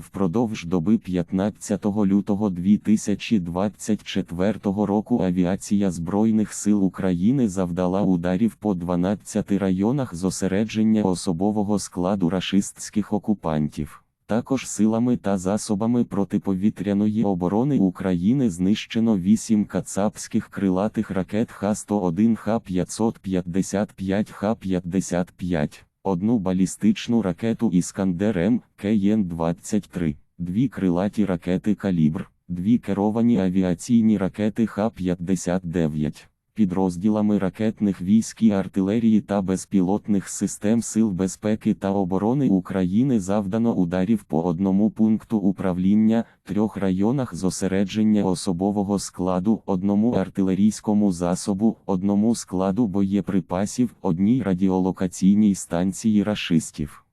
Впродовж доби 15 лютого 2024 року авіація Збройних сил України завдала ударів по 12 районах зосередження особового складу рашистських окупантів. Також силами та засобами протиповітряної оборони України знищено 8 кацапських крилатих ракет Х-101, Х-555, Х-55, одну балістичну ракету Іскандер-М, КН-23, дві крилаті ракети «Калібр», дві керовані авіаційні ракети Х-59 підрозділами ракетних військ і артилерії та безпілотних систем Сил безпеки та оборони України завдано ударів по одному пункту управління, трьох районах зосередження особового складу, одному артилерійському засобу, одному складу боєприпасів, одній радіолокаційній станції рашистів.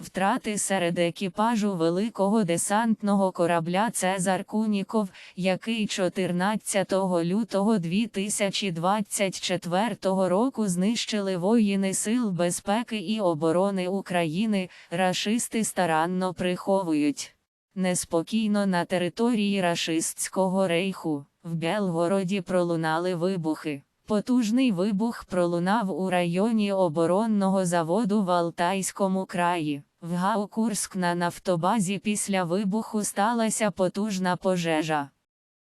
Втрати серед екіпажу великого десантного корабля Цезар Куніков, який 14 лютого 2024 року знищили воїни Сил безпеки і оборони України, рашисти старанно приховують. Неспокійно на території рашистського рейху. В Белгороді пролунали вибухи. Потужний вибух пролунав у районі оборонного заводу в Алтайському краї. В Гаукурськ на нафтобазі після вибуху сталася потужна пожежа.